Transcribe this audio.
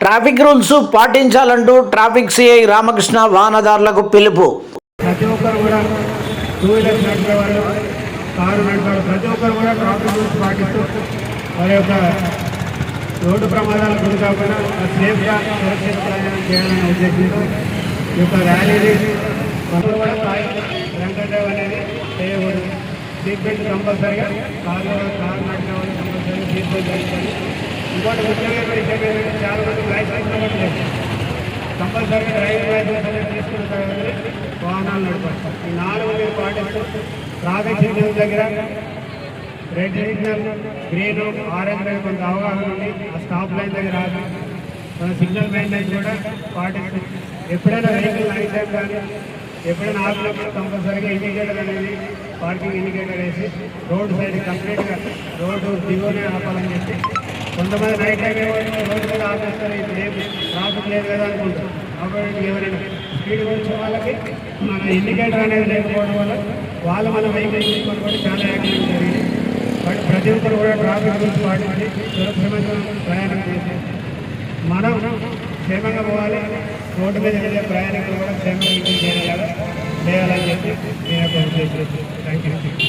Traffic rules పాటించాలంటూ traffic CI Ramakrishna వాహనదారులకు పిలుపు. ప్రతి ఒక్కరు కూడా టూ వీలర్స్ వాళ్ళు కారు ప్రతి ఒక్కరు కూడా ట్రాఫిక్ రూల్స్ పాటిస్తూ వారి యొక్క రోడ్డు గురి కాకుండా సేఫ్గా సురక్షిత ప్రయాణం చేయాలనే ఉద్దేశంతో ఈ యొక్క ర్యాలీని కూడా వెంకటరావు అనేది చేయకూడదు. సీట్ బెల్ట్ కంపల్సరీగా కారు కారు సీట్ బెల్ట్ ఇంకోటి ముఖ్యంగా విషయం ఏంటంటే చాలా మంది లైసెన్స్ కూడా కంపల్సరీ కంపల్సరీగా డ్రైవింగ్ లైసెన్స్ అనేది తీసుకున్న తర్వాత వాహనాలు నడపాలి ఈ నాలుగు మీరు పాటిస్తూ ట్రాఫిక్ సిగ్నల్ దగ్గర రెడ్ సిగ్నల్ గ్రీన్ ఆరెంజ్ దగ్గర కొంత అవగాహన ఉంది ఆ స్టాప్ లైన్ దగ్గర ఆగి మన సిగ్నల్ మెయింటెనెన్స్ కూడా పాటిస్తూ ఎప్పుడైనా వెహికల్ లైసెన్స్ కానీ ఎప్పుడైనా ఆపినప్పుడు కంపల్సరీగా ఇండికేటర్ అనేది పార్కింగ్ ఇండికేటర్ వేసి రోడ్ సైడ్ కంప్లీట్గా రోడ్డు దిగువనే ఆపాలని చెప్పి కొంతమంది నైట్ టైం ఏమంటే కూడా ఆపేస్తారు ఇప్పుడు ఏం ట్రాఫిక్ లేదు కదా అనుకుంటారు కాబట్టి ఎవరైనా స్పీడ్ కొంచెం వాళ్ళకి మన ఇండికేటర్ అనేది లేకపోవడం వల్ల వాళ్ళు మన వెహికల్ తీసుకొని కూడా చాలా యాక్సిడెంట్ జరిగింది బట్ ప్రతి ఒక్కరు కూడా ట్రాఫిక్ రూల్స్ పాటించి సురక్షితంగా ప్రయాణం చేసి మనం క్షేమంగా పోవాలి రోడ్డు మీద వెళ్ళే ప్రయాణికులు కూడా క్షేమంగా ఇంటికి చేయాలని చెప్పి నేను ఒక ఉద్దేశం థ్యాంక్ యూ